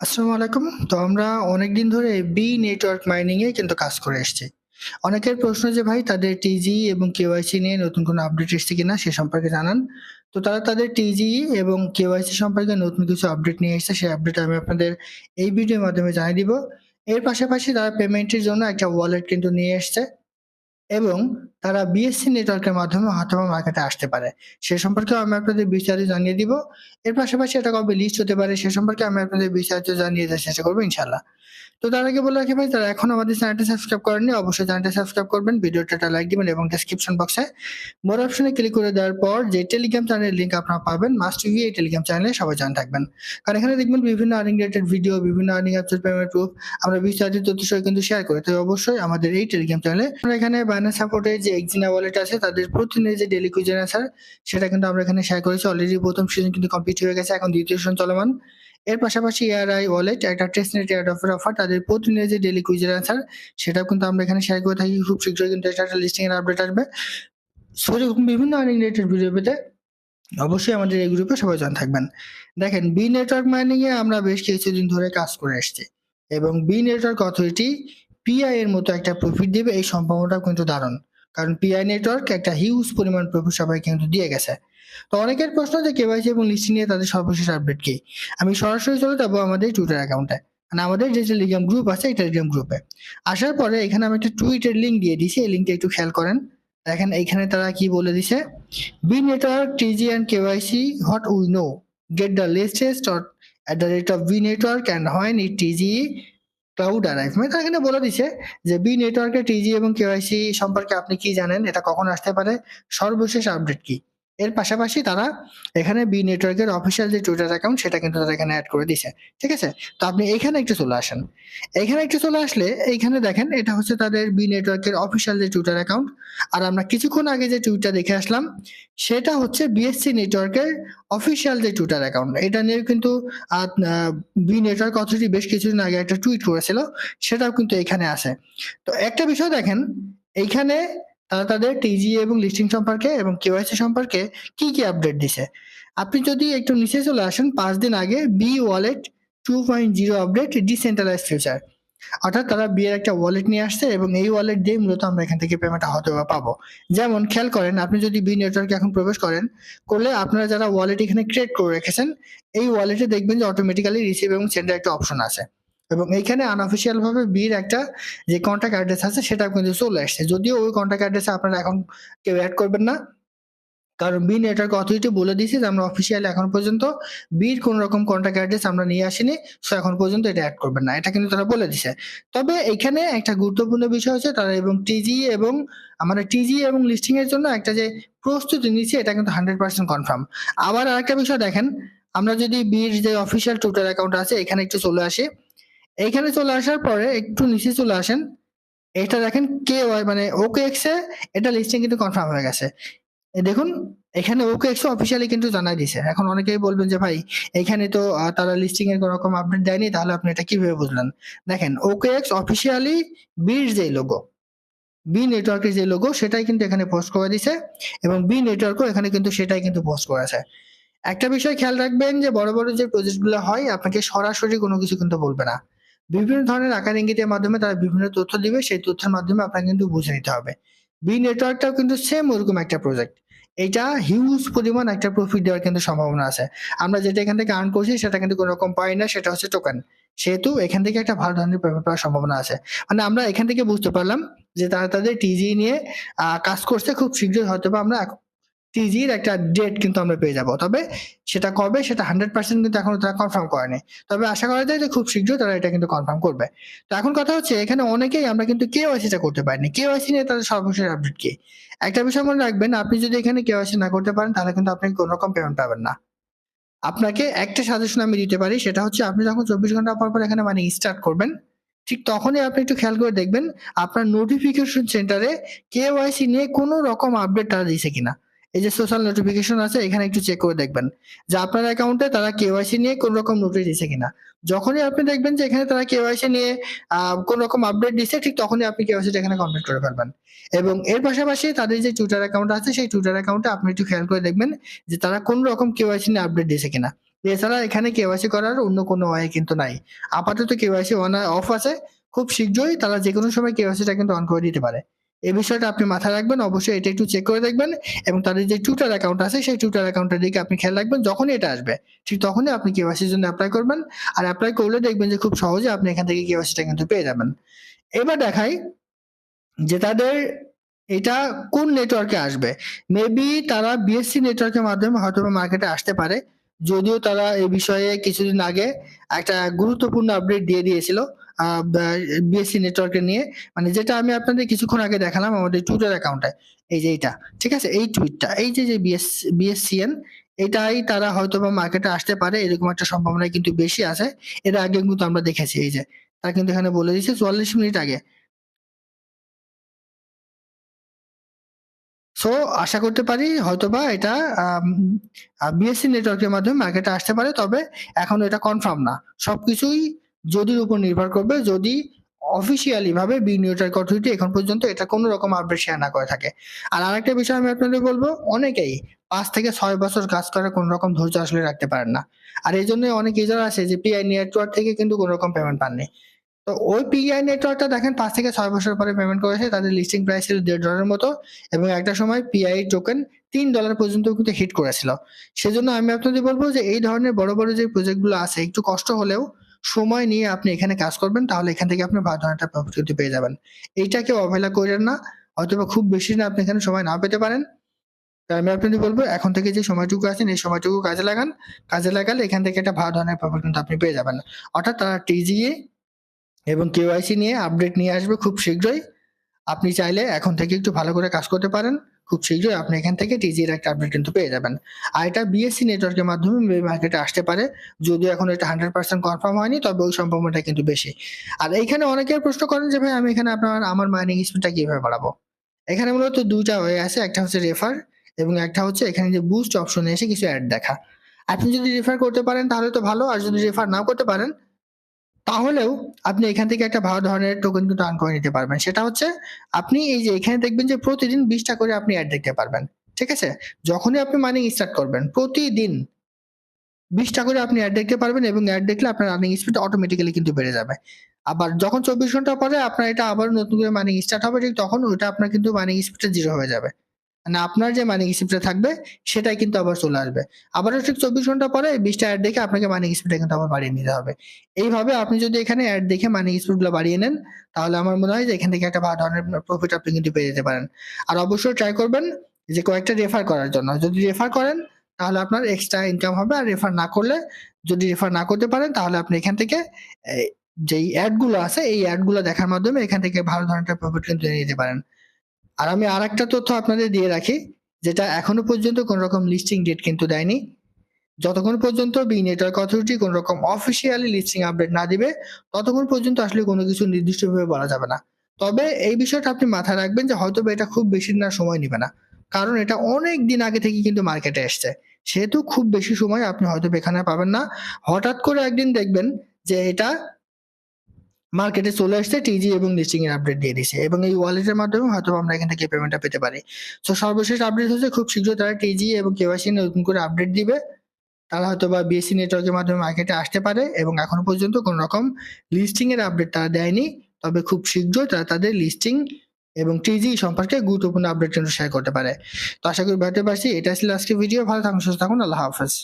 আসসালামু আলাইকুম। তো আমরা অনেকদিন ধরে বি নেটওয়ার্ক মাইনিং এ কিন্তু কাজ করে এসছি। অনেকের প্রশ্ন যে, ভাই, তাদের টিজি এবং কেওয়াইসি নিয়ে নতুন কোনো আপডেট এসছে কিনা সে সম্পর্কে জানান। তো তারা তাদের টিজি এবং কেওয়াইসি সম্পর্কে নতুন কিছু আপডেট নিয়ে এসেছে। সেই আপডেট আমি আপনাদের এই ভিডিওর মাধ্যমে জানিয়ে দিব। এর পাশাপাশি তারা পেমেন্টের জন্য একটা ওয়ালেট কিন্তু নিয়ে এসছে। এবং তারা বিএসসি নেটওয়ার্কের মাধ্যমে হয়তোবা মার্কেটে আসতে পারে। সে সম্পর্কে আমি আপনাদের বিস্তারিত জানিয়ে দিব। এর পাশাপাশি এটা কবে লিস্ট হতে পারে, সে সম্পর্কে আমি আপনাদের বিস্তারিত জানিয়ে দেওয়ার চেষ্টা করব, ইনশাআল্লাহ। তো তার আগে বলে রাখি ভাই যারা এখনও আমাদের চ্যানেলটি সাবস্ক্রাইব করেননি অবশ্যই চ্যানেলটি সাবস্ক্রাইব করবেন। ভিডিওটা একটা লাইক দিবেন এবং ডেসক্রিপশন বক্সে মোর অপশনে ক্লিক করে দেওয়ার পর যে টেলিগ্রাম চ্যানেলের লিঙ্ক আপনারা পাবেন মাস্ট বি এই টেলিগ্রাম চ্যানেলে সবাই জয়েন থাকবেন। কারণ এখানে দেখবেন বিভিন্ন আর্নিং রিলেটেড ভিডিও, বিভিন্ন আর্নিং অ্যাপসের পেমেন্ট প্রুফ আমরা বিস্তারিত তথ্য সহ কিন্তু শেয়ার করি। তাই অবশ্যই আমাদের এই টেলিগ্রাম চ্যানেলে আমরা এখানে বাইন্যান্স সাপোর্টের যে এক্সিনা ওয়ালেট আছে তাদের প্রতিদিনের যে ডেইলি কুইজ অ্যান্সার সেটা কিন্তু আমরা এখানে শেয়ার করেছি। অলরেডি প্রথম সিজন কিন্তু কমপ্লিট হয়ে গেছে। এখন দ্বিতীয় সিজন চলমান। এর পাশাপাশি এআরআই ওয়ালেট একটা টেস্টনেট এয়ারড্রপের অফার অফার তাদের প্রতিদিনের যে ডেইলি কুইজের অ্যান্সার সেটাও কিন্তু আমরা এখানে শেয়ার করে থাকি। খুব শীঘ্রই কিন্তু এটা একটা লিস্টিং এর আপডেট আসবে। সো এরকম বিভিন্ন আর্নিং রিলেটেড ভিডিও পেতে অবশ্যই আমাদের এই গ্রুপে সবাই জয়েন থাকবেন। দেখেন বি নেটওয়ার্ক মাইনিং এ আমরা বেশ কিছুদিন ধরে কাজ করে এসেছি এবং বি নেটওয়ার্ক অথরিটি পিআই এর মতো একটা প্রফিট দেবে, এই সম্ভাবনাটাও কিন্তু দারুণ। কারণ পিআই নেটওয়ার্ক একটা হিউজ পরিমাণ প্রফিট সবাইকে কিন্তু দিয়ে গেছে। তো অনেকের প্রশ্ন যে কেওয়াইসি এবং লিস্টিং নিয়ে তাদের সর্বশেষ আপডেট কি? আমি সরাসরি চলে যাব আমাদের টুইটার অ্যাকাউন্টে। মানে আমাদের যে টেলিগ্রাম গ্রুপ আছে এই টেলিগ্রাম গ্রুপে। আসার পরে এখানে আমি একটা টুইটের লিঙ্ক দিয়ে দিছি। এই লিঙ্কটা একটু খেয়াল করেন। দেখেন এইখানে তারা কি বলে দিছে? B network, TG and KYC what we know. Get the latest or at the rate of B network and when it TG cloud মানে তারা এখানে বলে দিছে যে বি নেটওয়ার্কের টিজি এবং কেওয়াইসি সম্পর্কে আপনি কি জানেন? এটা কখন আসতে পারে? সর্বশেষ আপডেট কি? এর পাশাপাশি তারা এখানে বি নেটওয়ার্কের অফিসিয়াল যে টুইটার অ্যাকাউন্ট সেটা কিন্তু তারা এখানে অ্যাড করে দিছে। ঠিক আছে? তো আপনি এখানে একটু চলে আসেন। এখানে একটু চলে আসলে এইখানে দেখেন, এটা হচ্ছে তাদের বি নেটওয়ার্কের অফিসিয়াল যে টুইটার অ্যাকাউন্ট। আর আমরা কিছুক্ষণ আগে যে টুইটটা দেখে আসলাম, সেটা হচ্ছে বিএসসি নেটওয়ার্কের অফিসিয়াল যে টুইটার অ্যাকাউন্ট। এটা নিয়েও কিন্তু বি নেটওয়ার্ক অথরিটি বেশ কিছুদিন আগে একটা টুইট করেছিল। সেটাও কিন্তু এখানে আছে। তো একটা বিষয় দেখেন, এইখানে তারা তাদের টিজি এবং লিস্টিং সম্পর্কে এবং কেওয়াইসি সম্পর্কে কি, কি আপডেট দিছে। আপনি যদি একটু নিচে চলে আসেন পাঁচ দিন আগে B wallet 2.0 update decentralised future. অর্থাৎ তারা বি এর একটা ওয়ালেট নিয়ে আসছে এবং এই ওয়ালেট দিয়ে মূলত আমরা এখান থেকে পেমেন্টটা হয়তোবা পাবো। যেমন খেয়াল করেন আপনি যদি বি নেটওয়ার্কে এখন প্রবেশ করেন, করলে আপনারা যারা ওয়ালেট এখানে ক্রিয়েট করে রেখেছেন, এই ওয়ালেটে দেখবেন যে অটোমেটিক্যালি রিসিভ এবং সেন্ড এর একটা অপশন আছে। এবং এইখানে আনঅফিসিয়াল ভাবে বির একটা যে কন্টাক্ট অ্যাড্রেস আছে সেটাও কিন্তু চলে আসছে। যদিও ওই কন্টাক্ট অ্যাড্রেসে আপনারা এখন কেউ অ্যাড করবেন না। কারণ বি নেটওয়ার্ক অথরিটি বলে দিয়েছে যে আমরা অফিসিয়ালি এখন পর্যন্ত বির কোন রকম কন্টাক্ট অ্যাড্রেস আমরা নিয়ে আসিনি। সো এখন পর্যন্ত এটা অ্যাড করবেন না। এটা কিন্তু তারা বলে দিছে। তবে এখানে একটা গুরুত্বপূর্ণ বিষয় হচ্ছে তারা এবং টিজি এবং মানে টিজি এবং লিস্টিং এর জন্য একটা যে প্রস্তুতি নিচ্ছে এটা কিন্তু 100% কনফার্ম। আবার আরেকটা বিষয় দেখেন, আমরা যদি বির যে অফিসিয়াল টুইটার অ্যাকাউন্ট আছে এখানে একটু চলে আসি। এইখানে চলে আসার পরে একটু নিচে চলে আসেন। এটা দেখেন কেওয়াই মানে OKX এ এটা লিস্টিং কিন্তু কনফার্ম হয়ে গেছে। দেখুন এখানে ওকে ও অফিসিয়ালি কিন্তু জানাই দিছে। এখন অনেকেই বলবেন যে ভাই এখানে তো তারা লিস্টিং এর কোন রকম আপডেট দেয়নি তাহলে আপনি এটা কীভাবে বুঝলেন? দেখেন ওকে এক্স অফিসিয়ালি বির যে লোগো, বি নেটওয়ার্কের যে লোগো সেটাই কিন্তু এখানে পোস্ট করে দিছে এবং বি নেটওয়ার্কও এখানে কিন্তু সেটাই কিন্তু পোস্ট করেছে। একটা বিষয় খেয়াল রাখবেন যে বড়, বড় যে প্রজেক্টগুলো হয় আপনাকে সরাসরি কোনো কিছু কিন্তু বলবে না। বিভিন্ন ধরনের আকার ইঙ্গিতের মাধ্যমে তারা বিভিন্ন তথ্য দিবে, সেই তথ্যের মাধ্যমে আপনাকে কিন্তু বুঝে নিতে হবে। বি নেটওয়ার্কটাও কিন্তু সেম ওরকম একটা প্রজেক্ট। এটা হিউজ পরিমাণ একটা প্রফিট দেওয়ার কিন্তু সম্ভাবনা আছে। আমরা যেটা এখান থেকে আর্ন করছি, সেটা কিন্তু কোনো রকম পয়েন্ট না, সেটা হচ্ছে টোকেন। সেহেতু এখান থেকে একটা ভালো ধরনের পেমেন্ট পাওয়ার সম্ভাবনা আছে। মানে আমরা এখান থেকে বুঝতে পারলাম যে তারা তাদের টিজি নিয়ে কাজ করছে, খুব শীঘ্রই হয়তোবা আমরা টিজির একটা ডেট কিন্তু আমরা পেয়ে যাব। তবে সেটা কবে সেটা 100% কিন্তু এখনও তারা কনফার্ম করেনি। তবে আশা করা যায় যে খুব শীঘ্র তারা এটা কিন্তু কনফার্ম করবে। তো এখন কথা হচ্ছে এখানে অনেকেই আমরা কিন্তু কেওয়াইসি টা করতে পারিনি। কেওয়াইসি নিয়ে তাদের সর্বশেষ আপডেট কি? একটা বিষয় মনে রাখবেন আপনি যদি এখানে কেওয়াইসি না করতে পারেন তাহলে কিন্তু আপনি কোন রকম পেমেন্ট পাবেন না। আপনাকে একটা সাজেশন আমি দিতে পারি সেটা হচ্ছে আপনি যখন 24 ঘণ্টা পর, পর এখানে মানে স্টার্ট করবেন, ঠিক তখনই আপনি একটু খেয়াল করে দেখবেন আপনার নোটিফিকেশন সেন্টারে কেওয়াইসি নিয়ে কোনো রকম আপডেট তারা দিছে কিনা। এই যে সোশ্যাল নোটিফিকেশন আছে, এখানে একটু চেক করে দেখবেন যে আপনার অ্যাকাউন্টে তারা কেওয়াইসি নিয়ে কোন রকম নোটিশ দিছে কিনা। যখনই আপনি দেখবেন যে এখানে তারা কেওয়াইসি নিয়ে কোন রকম আপডেট দিছে, ঠিক তখনই আপনি কেওয়াইসিটা এখানে কমপ্লিট করে ফেলবেন। এবং এর পাশাপাশি তাদের যে টুইটার অ্যাকাউন্ট আছে, সেই টুইটার অ্যাকাউন্টে আপনি একটু খেয়াল করে দেখবেন যে তারা কোন রকম কেওয়াইসি নিয়ে আপডেট দিছে কিনা। এছাড়া এখানে কেওয়াইসি করার অন্য কোনো ওয়ে কিন্তু নাই আপাতত কেওয়াইসি অন অফ আছে খুব শীঘ্রই তারা যে কোনো সময় কেওয়াইসিটা কিন্তু অন করে দিতে পারে এই বিষয়টা আপনি মাথায় রাখবেন, অবশ্যই এটা একটু চেক করে দেখবেন এবং তাদের যে টুইটার অ্যাকাউন্ট আছে, সেই টুইটার অ্যাকাউন্টের দিকে আপনি খেয়াল রাখবেন যখনই এটা আসবে। ঠিক তখনই আপনি কেওয়াইসির জন্য অ্যাপ্লাই করবেন আর অ্যাপ্লাই করলে দেখবেন যে খুব সহজে আপনি এখান থেকে কেওয়াইসিটা কিন্তু পেয়ে যাবেন। এবার দেখাই যে তাদের এটা কোন নেটওয়ার্কে আসবে। মেবি তারা বিএসসি নেটওয়ার্কের মাধ্যমে হয়তো মার্কেটে আসতে পারে, যদিও তারা এই বিষয়ে কিছুদিন আগে একটা গুরুত্বপূর্ণ আপডেট দিয়ে দিয়েছিল। বিএসসি নেটওয়ার্কে নিয়ে মানে যেটা আমি আপনাদের কিছুক্ষণ আগে দেখালাম আমাদের টুইটার অ্যাকাউন্টে এই যে এইটা, ঠিক আছে? এই টুইটটা এই যে যে বিএস বিএসসিএন এটাই তারা হয়তো বা মার্কেটে আসতে পারে, এরকম একটা সম্ভাবনা কিন্তু বেশি আছে। এর আগে কিন্তু আমরা দেখেছি, এই যে, তারা কিন্তু এখানে বলে দিচ্ছে চুয়াল্লিশ মিনিট আগে। সো আশা করতে পারি হয়তোবা এটা বিএসসি নেটওয়ার্কের মাধ্যমে মার্কেটে আসতে পারে, তবে এখন এটা কনফার্ম না। সবকিছুই যদির উপর নির্ভর করবে, যদি অফিসিয়ালি ভাবে বি নেটওয়ার্ক অথরিটি এখন পর্যন্ত এটা কোনো রকম আপডেট শেয়ার না করে থাকে। আর আরেকটা বিষয় আমি আপনাদের বলব, অনেকেই পাঁচ থেকে ছয় বছর কাজ করে কোনো রকম ধৈর্য আসলে রাখতে পারেন না। আর এই জন্য অনেক ইউজার আছে যে পিআই নেটওয়ার্ক থেকে কিন্তু কোনো রকম পেমেন্ট পাননি। তো ওই পিআই নেটওয়ার্কটা দেখেন পাঁচ থেকে ছয় বছর পরে পেমেন্ট করেছে, তাদের লিস্টিং প্রাইস ছিল দেড় ডলারের মতো এবং একটা সময় পিআই টোকেন তিন ডলার পর্যন্ত কিন্তু হিট করেছিল। সেজন্য আমি আপনাদের বলব যে এই ধরনের বড় বড় যে প্রজেক্টগুলো আছে, একটু কষ্ট হলেও সময় নিয়ে আপনি এখানে কাজ করবেন, তাহলে এখান থেকে আপনি ভালো ধরনের প্রফিট পেয়ে যাবেন। এইটাকে অবহেলা করেন না, অথবা খুব বেশি না, আপনি এখানে সময় না পেতে পারেন। তাই আমি আপনাদের বলব, এখন থেকে যে সময়টুকু আছেন, এই সময়টুকু কাজে লাগান। কাজে লাগালে এখান থেকে একটা ভালো ধরনের প্রফিট কিন্তু আপনি পেয়ে যাবেন। অর্থাৎ তারা টিজিএ এবং কেওয়াইসি নিয়ে আপডেট নিয়ে আসবে খুব শীঘ্রই। আপনি চাইলে এখন থেকে একটু ভালো করে কাজ করতে পারেন। খুব শীঘ্রই আপনি এখান থেকে টিজির একটা আপডেট কিন্তু পেয়ে যাবেন। আর এটা বিএসসি নেটওয়ার্কের মাধ্যমে মার্কেটে আসতে পারে। যদিও এখন এটা হান্ড্রেড পার্সেন্ট কনফার্ম হয়নি, তবে ওই সম্ভাবনাটা কিন্তু বেশি। আর এইখানে অনেকে প্রশ্ন করেন যে, ভাই, আমি এখানে আপনার, আমার মাইনিং স্পিডটা কীভাবে বাড়াবো? এখানে মূলত দুইটা হয়ে আছে। একটা হচ্ছে রেফার এবং একটা হচ্ছে এখানে যে বুস্ট অপশনে এসে কিছু অ্যাড দেখা। আপনি যদি রেফার করতে পারেন তাহলে তো ভালো, আর যদি রেফার নাও করতে পারেন তাহলেও আপনি এখান থেকে একটা ভালো ধরনের টোকেন কিন্তু আর্ন করে নিতে পারবেন। সেটা হচ্ছে আপনি এই যে এখানে দেখবেন যে প্রতিদিন বিশটা করে আপনি অ্যাড দেখতে পারবেন। ঠিক আছে? যখনই আপনি মাইনিং স্টার্ট করবেন, প্রতিদিন বিশটা করে আপনি অ্যাড দেখতে পারবেন এবং অ্যাড দেখলে আপনার আর্নিং স্পিড অটোমেটিক্যালি কিন্তু বেড়ে যাবে। আবার যখন চব্বিশ ঘণ্টা পরে আপনার এটা আবার নতুন করে মাইনিং স্টার্ট হবে, ঠিক তখন ওইটা আপনার কিন্তু মাইনিং স্পিডটা জিরো হয়ে যাবে। মানে আপনার যে মানি স্পিডটা থাকবে, সেটাই কিন্তু আবার চলে আসবে। আবারও ঠিক চব্বিশ ঘণ্টা পরে বিশটা অ্যাড দেখে আপনাকে মানি স্পিডটা কিন্তু আবার বাড়িয়ে নিতে হবে। এইভাবে আপনি যদি এখানে অ্যাড দেখে মানি স্পিডগুলো বাড়িয়ে নেন, তাহলে আমার মনে হয় যে এখান থেকে একটা ভালো ধরনের প্রফিট আপনি কিন্তু পেয়ে যেতে পারেন। আর অবশ্যই ট্রাই করবেন যে কয়েকটা রেফার করার জন্য। যদি রেফার করেন, তাহলে আপনার এক্সট্রা ইনকাম হবে। আর রেফার না করলে, যদি রেফার না করতে পারেন, তাহলে আপনি এখান থেকে যেই অ্যাডগুলো আছে, এই অ্যাডগুলো দেখার মাধ্যমে এখান থেকে ভালো ধরনের প্রফিট কিন্তু নিতে পারেন। আর আমি আর একটা তথ্য আপনাদের দিয়ে রাখি, যেটা এখনও পর্যন্ত কোন রকম লিস্টিং ডেট কিন্তু দেয়নি। যতক্ষণ পর্যন্ত বি নেটওয়ার্ক অথরিটি কোন রকম অফিসিয়ালি লিস্টিং আপডেট না দিবে, ততক্ষণ পর্যন্ত আসলে কোনো কিছু নির্দিষ্টভাবে বলা যাবে না। তবে এই বিষয়টা আপনি মাথায় রাখবেন যে হয়তো এটা খুব বেশি না সময় নেবে না। কারণ এটা অনেক দিন আগে থেকে কিন্তু মার্কেটে এসছে। সেহেতু খুব বেশি সময় আপনি হয়তো এখানে পাবেন না। হঠাৎ করে একদিন দেখবেন যে এটা মার্কেটে চলে আসছে টিজি এবং লিস্টিং এর আপডেট দিয়ে দিছে। এবং এই ওয়ালেটের মাধ্যমে হয়তো আমরা এখান থেকে পেমেন্টটা পেতে পারি। তো সর্বশেষ আপডেট হচ্ছে, খুব শীঘ্রই তারা টিজি এবং কেওয়াইসি নতুন করে আপডেট দিবে। তারা হয়তো বা বিএসসি নেটওয়ার্কের মাধ্যমে মার্কেটে আসতে পারে এবং এখনও পর্যন্ত কোন রকম লিস্টিং এর আপডেট তারা দেয়নি। তবে খুব শীঘ্রই তারা তাদের লিস্টিং এবং টিজি সম্পর্কে গুরুত্বপূর্ণ আপডেট কিন্তু শেয়ার করতে পারে। তো আশা করি বুঝতে পারছি। এটা ছিল আজকে ভিডিও ভালো থাকুন, সুস্থ থাকুন। আল্লাহ হাফেজ।